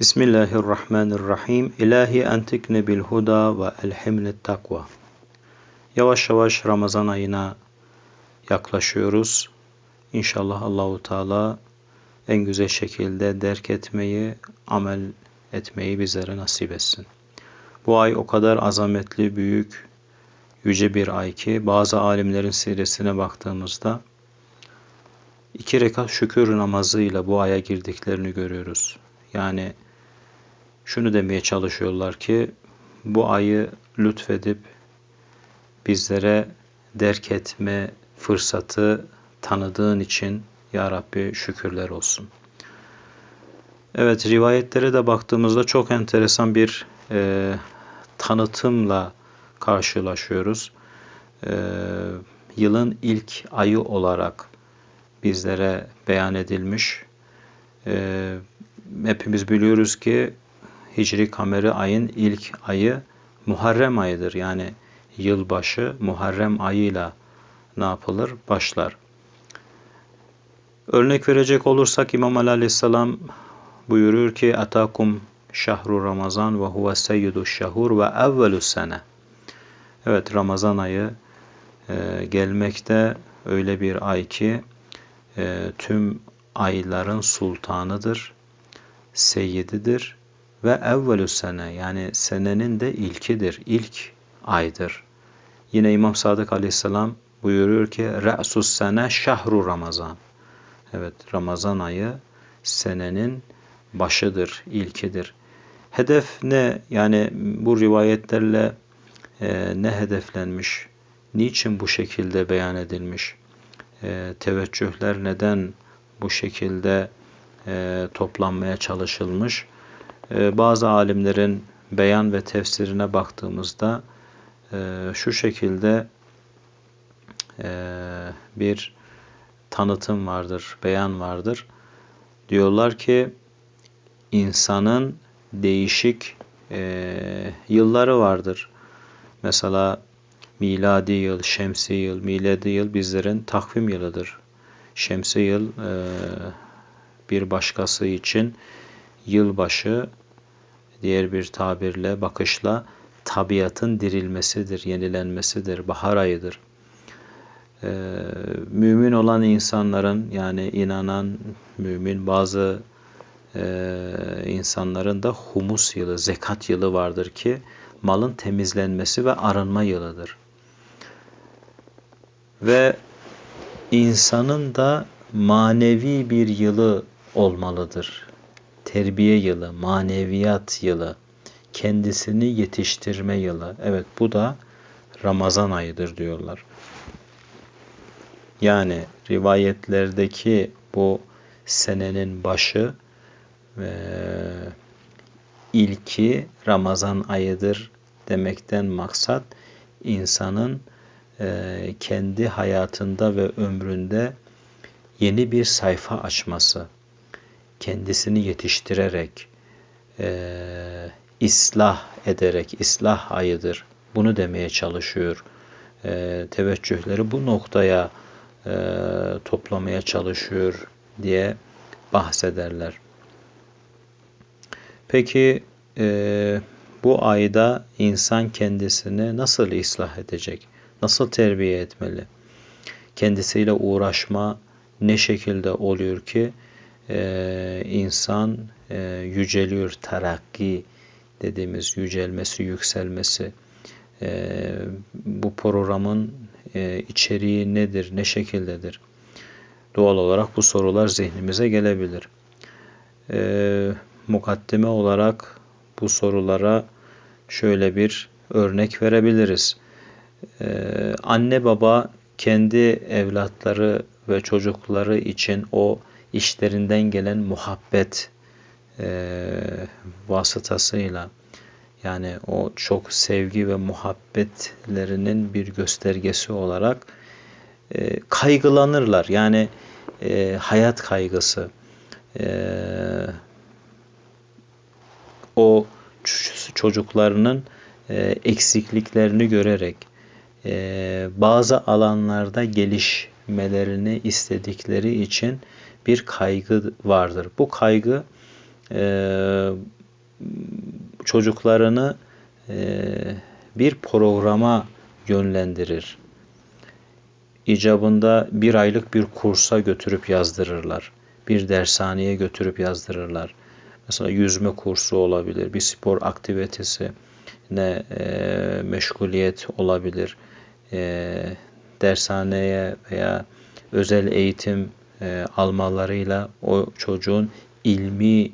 Bismillahirrahmanirrahim. İlahi entikne bil huda ve elhimne takva. Yavaş yavaş Ramazan ayına yaklaşıyoruz. İnşallah Allahu Teala en güzel şekilde derk etmeyi, amel etmeyi bizlere nasip etsin. Bu ay o kadar azametli, büyük, yüce bir ay ki bazı alimlerin siresine baktığımızda iki rekat şükür namazıyla bu aya girdiklerini görüyoruz. Yani şunu demeye çalışıyorlar ki bu ayı lütfedip bizlere derk etme fırsatı tanıdığın için Ya Rabbi şükürler olsun. Evet rivayetlere de baktığımızda çok enteresan bir e, tanıtımla karşılaşıyoruz. E, yılın ilk ayı olarak bizlere beyan edilmiş. E, hepimiz biliyoruz ki Hicri kameri ayın ilk ayı Muharrem ayıdır. Yani yılbaşı Muharrem ayıyla ne yapılır? Başlar. Örnek verecek olursak İmam Ali Aleyhisselam buyurur ki Atakum şahru Ramazan ve huve seyyidu şahur ve evvelü sene. Evet Ramazan ayı e, gelmekte öyle bir ay ki e, tüm ayların sultanıdır, seyyididir ve evvelü sene yani senenin de ilkidir, ilk aydır. Yine İmam Sadık Aleyhisselam buyuruyor ki Re'sus sene şahru Ramazan. Evet Ramazan ayı senenin başıdır, ilkidir. Hedef ne? Yani bu rivayetlerle e, ne hedeflenmiş? Niçin bu şekilde beyan edilmiş? E, teveccühler neden bu şekilde e, toplanmaya çalışılmış? E, bazı alimlerin beyan ve tefsirine baktığımızda e, şu şekilde e, bir tanıtım vardır, beyan vardır. Diyorlar ki insanın değişik e, yılları vardır. Mesela miladi yıl, şemsi yıl, miladi yıl bizlerin takvim yılıdır. Şemsi yıl bir başkası için yılbaşı diğer bir tabirle, bakışla tabiatın dirilmesidir, yenilenmesidir, bahar ayıdır. Ee, mümin olan insanların yani inanan mümin bazı e, insanların da humus yılı, zekat yılı vardır ki malın temizlenmesi ve arınma yılıdır. Ve insanın da manevi bir yılı olmalıdır. Terbiye yılı, maneviyat yılı, kendisini yetiştirme yılı. Evet bu da Ramazan ayıdır diyorlar. Yani rivayetlerdeki bu senenin başı ve ilki Ramazan ayıdır demekten maksat insanın e, kendi hayatında ve ömründe yeni bir sayfa açması, kendisini yetiştirerek, e, ıslah ederek, ıslah ayıdır. Bunu demeye çalışıyor. E, teveccühleri bu noktaya e, toplamaya çalışıyor diye bahsederler. Peki e, bu ayda insan kendisini nasıl ıslah edecek? Nasıl terbiye etmeli? Kendisiyle uğraşma ne şekilde oluyor ki e, insan yüceliyor, terakki dediğimiz yücelmesi, yükselmesi. E, bu programın e, içeriği nedir, ne şekildedir? Doğal olarak bu sorular zihnimize gelebilir. E, mukaddime olarak bu sorulara şöyle bir örnek verebiliriz. Ee, anne baba kendi evlatları ve çocukları için o işlerinden gelen muhabbet e, vasıtasıyla yani o çok sevgi ve muhabbetlerinin bir göstergesi olarak e, kaygılanırlar. Yani e, hayat kaygısı, e, o çocuklarının e, eksikliklerini görerek e, bazı alanlarda gelişmelerini istedikleri için bir kaygı vardır. Bu kaygı e, çocuklarını e, bir programa yönlendirir. İcabında bir aylık bir kursa götürüp yazdırırlar. Bir dershaneye götürüp yazdırırlar. Mesela yüzme kursu olabilir, bir spor aktivitesi ne e, meşguliyet olabilir. E, dershaneye veya özel eğitim e, almalarıyla o çocuğun ilmi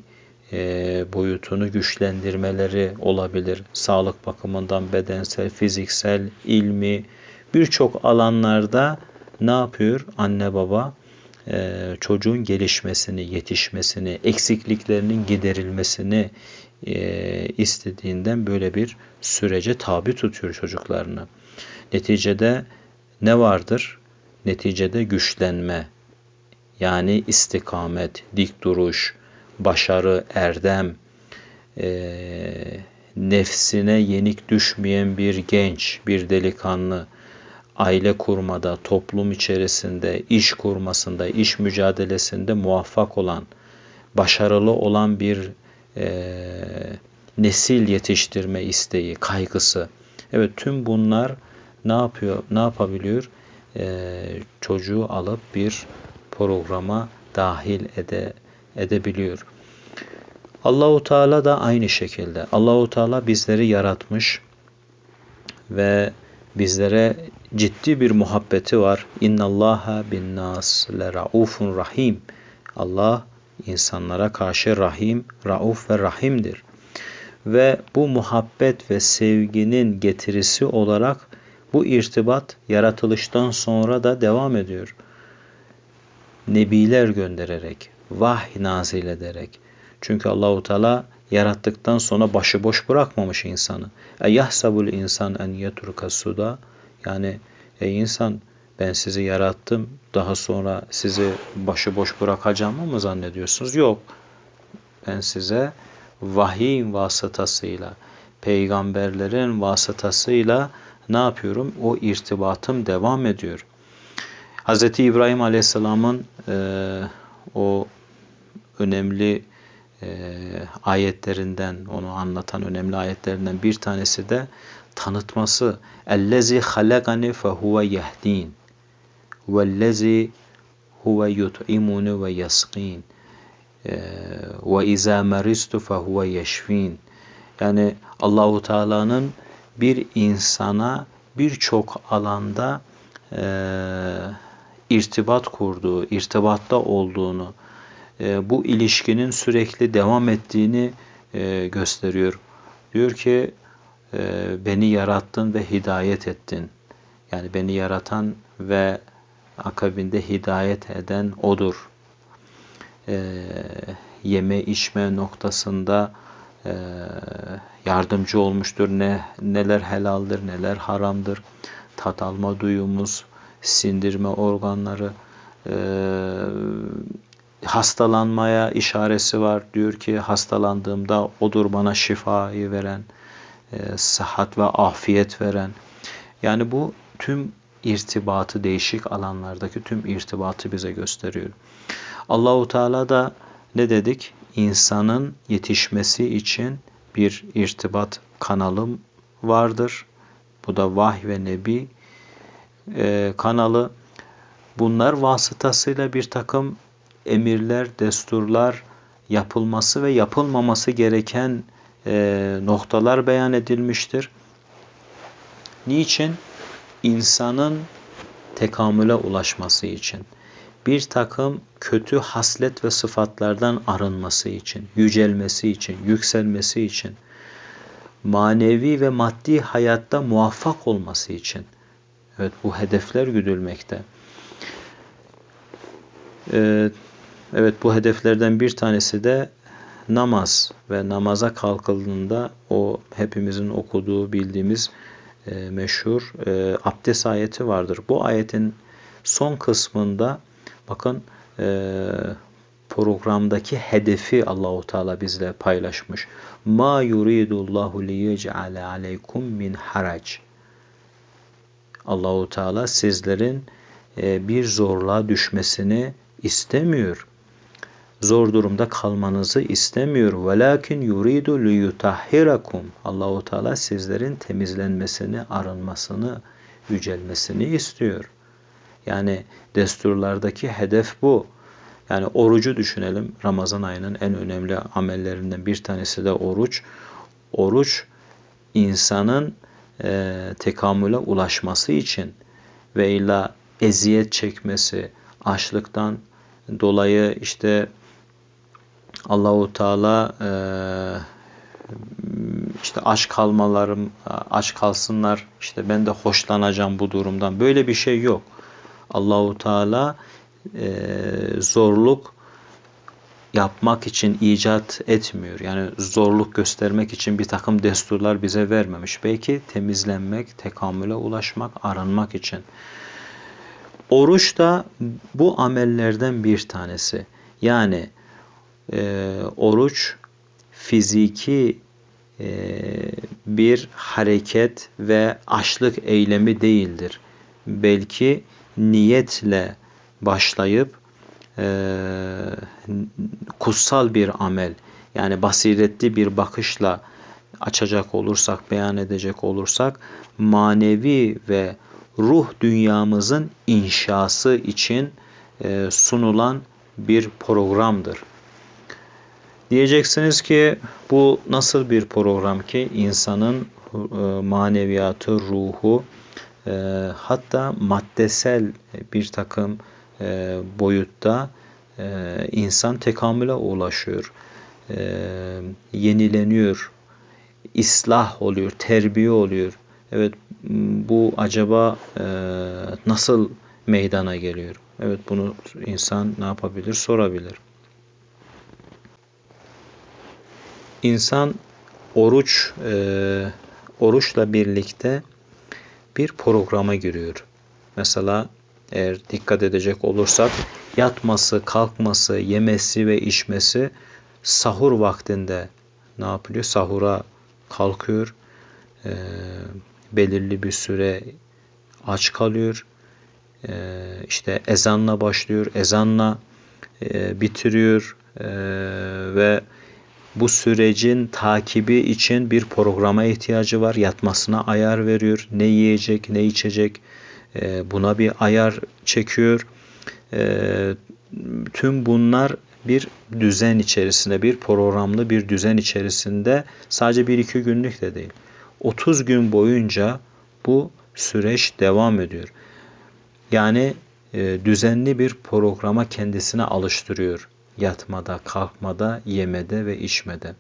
e, boyutunu güçlendirmeleri olabilir. Sağlık bakımından bedensel, fiziksel, ilmi birçok alanlarda ne yapıyor anne baba? E, çocuğun gelişmesini, yetişmesini, eksikliklerinin giderilmesini e, istediğinden böyle bir sürece tabi tutuyor çocuklarını. Neticede ne vardır? Neticede güçlenme, yani istikamet, dik duruş, başarı, erdem, e, nefsine yenik düşmeyen bir genç, bir delikanlı, aile kurmada, toplum içerisinde, iş kurmasında, iş mücadelesinde muvaffak olan, başarılı olan bir e, nesil yetiştirme isteği, kaygısı. Evet tüm bunlar ne yapıyor, ne yapabiliyor? E, çocuğu alıp bir programa dahil ede, edebiliyor. Allahu Teala da aynı şekilde. Allahu Teala bizleri yaratmış ve bizlere ciddi bir muhabbeti var. İnnallaha bin nas le raufun rahim. Allah insanlara karşı rahim, rauf ve rahimdir. Ve bu muhabbet ve sevginin getirisi olarak bu irtibat yaratılıştan sonra da devam ediyor. Nebiler göndererek, vahiy nazil ederek. Çünkü Allahu Teala yarattıktan sonra başıboş bırakmamış insanı. E yahsabul insan en yetruka suda yani ey insan ben sizi yarattım daha sonra sizi başıboş bırakacağımı mı zannediyorsunuz? Yok. Ben size vahiy vasıtasıyla, peygamberlerin vasıtasıyla ne yapıyorum? O irtibatım devam ediyor. Hz. İbrahim Aleyhisselam'ın e, o önemli e, ayetlerinden, onu anlatan önemli ayetlerinden bir tanesi de tanıtması. اَلَّذِي خَلَقَنِ فَهُوَ يَهْد۪ينَ وَالَّذِي huve yut'imunu ve yasqin ve izâ meristu fehuve yeşfin yani Allahu Teala'nın bir insana birçok alanda e, irtibat kurduğu, irtibatta olduğunu, e, bu ilişkinin sürekli devam ettiğini e, gösteriyor. Diyor ki e, beni yarattın ve hidayet ettin. Yani beni yaratan ve akabinde hidayet eden O'dur. Yeme içme noktasında yardımcı olmuştur. Ne neler helaldir, neler haramdır. Tat alma duyumuz, sindirme organları, e, hastalanmaya işaresi var. Diyor ki hastalandığımda odur bana şifayı veren, e, sıhhat ve afiyet veren. Yani bu tüm irtibatı değişik alanlardaki tüm irtibatı bize gösteriyor. Allahu Teala da ne dedik? İnsanın yetişmesi için bir irtibat kanalım vardır. Bu da vahy ve nebi e, kanalı. Bunlar vasıtasıyla bir takım emirler, desturlar yapılması ve yapılmaması gereken e, noktalar beyan edilmiştir. Niçin? İnsanın tekamüle ulaşması için. Bir takım kötü haslet ve sıfatlardan arınması için, yücelmesi için, yükselmesi için, manevi ve maddi hayatta muvaffak olması için. Evet bu hedefler güdülmekte. Ee, evet bu hedeflerden bir tanesi de namaz ve namaza kalkıldığında o hepimizin okuduğu bildiğimiz e, meşhur e, abdest ayeti vardır. Bu ayetin son kısmında bakın e, programdaki hedefi Allahu Teala bizle paylaşmış. Ma yuridullahu liyec'ale aleykum min harac. Allahu Teala sizlerin e, bir zorluğa düşmesini istemiyor. zor durumda kalmanızı istemiyor. Velakin yuridu liyutahhirakum. Allahu Teala sizlerin temizlenmesini, arınmasını, yücelmesini istiyor. Yani desturlardaki hedef bu. Yani orucu düşünelim. Ramazan ayının en önemli amellerinden bir tanesi de oruç. Oruç insanın e, tekamüle ulaşması için ve illa eziyet çekmesi, açlıktan dolayı işte Allahu Teala e, işte aç kalmalarım, aç kalsınlar, işte ben de hoşlanacağım bu durumdan. Böyle bir şey yok. Allahu Teala e, zorluk yapmak için icat etmiyor. Yani zorluk göstermek için bir takım desturlar bize vermemiş. Belki temizlenmek, tekamüle ulaşmak, aranmak için. Oruç da bu amellerden bir tanesi. Yani e, oruç fiziki e, bir hareket ve açlık eylemi değildir. Belki niyetle başlayıp kutsal bir amel yani basiretli bir bakışla açacak olursak, beyan edecek olursak manevi ve ruh dünyamızın inşası için e, sunulan bir programdır. Diyeceksiniz ki bu nasıl bir program ki insanın e, maneviyatı, ruhu e, hatta maddesel bir takım e, boyutta insan tekamüle ulaşıyor, yenileniyor, islah oluyor, terbiye oluyor. Evet bu acaba nasıl meydana geliyor? Evet bunu insan ne yapabilir? Sorabilir. İnsan oruç e, oruçla birlikte bir programa giriyor. Mesela eğer dikkat edecek olursak yatması, kalkması, yemesi ve içmesi sahur vaktinde ne yapılıyor? Sahura kalkıyor. E, belirli bir süre aç kalıyor. E, işte ezanla başlıyor. Ezanla e, bitiriyor. E, ve bu sürecin takibi için bir programa ihtiyacı var. Yatmasına ayar veriyor. Ne yiyecek, ne içecek buna bir ayar çekiyor. E, tüm bunlar bir düzen içerisinde, bir programlı bir düzen içerisinde sadece bir iki günlük de değil. 30 gün boyunca bu süreç devam ediyor. Yani e, düzenli bir programa kendisine alıştırıyor yatmada, kalkmada, yemede ve içmede.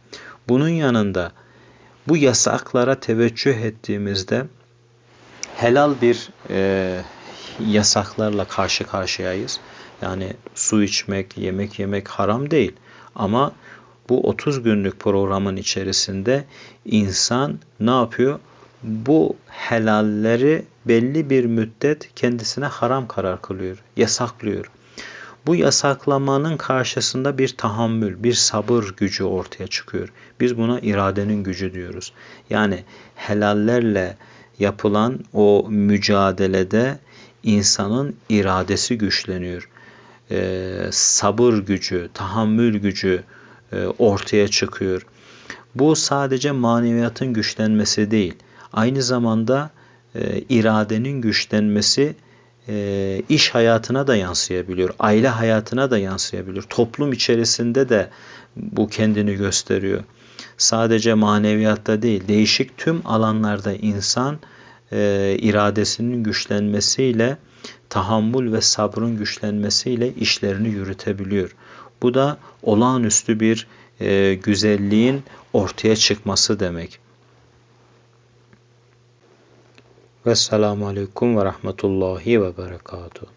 Bunun yanında bu yasaklara teveccüh ettiğimizde helal bir e, yasaklarla karşı karşıyayız. Yani su içmek, yemek yemek haram değil. Ama bu 30 günlük programın içerisinde insan ne yapıyor? Bu helalleri belli bir müddet kendisine haram karar kılıyor, yasaklıyor. Bu yasaklamanın karşısında bir tahammül, bir sabır gücü ortaya çıkıyor. Biz buna iradenin gücü diyoruz. Yani helallerle yapılan o mücadelede insanın iradesi güçleniyor. Ee, sabır gücü, tahammül gücü e, ortaya çıkıyor. Bu sadece maneviyatın güçlenmesi değil. Aynı zamanda e, iradenin güçlenmesi e, iş hayatına da yansıyabiliyor, aile hayatına da yansıyabiliyor. Toplum içerisinde de bu kendini gösteriyor. Sadece maneviyatta değil, değişik tüm alanlarda insan e, iradesinin güçlenmesiyle, tahammül ve sabrın güçlenmesiyle işlerini yürütebiliyor. Bu da olağanüstü bir e, güzelliğin ortaya çıkması demek. Vesselamu Aleyküm ve Rahmetullahi ve Berekatuhu.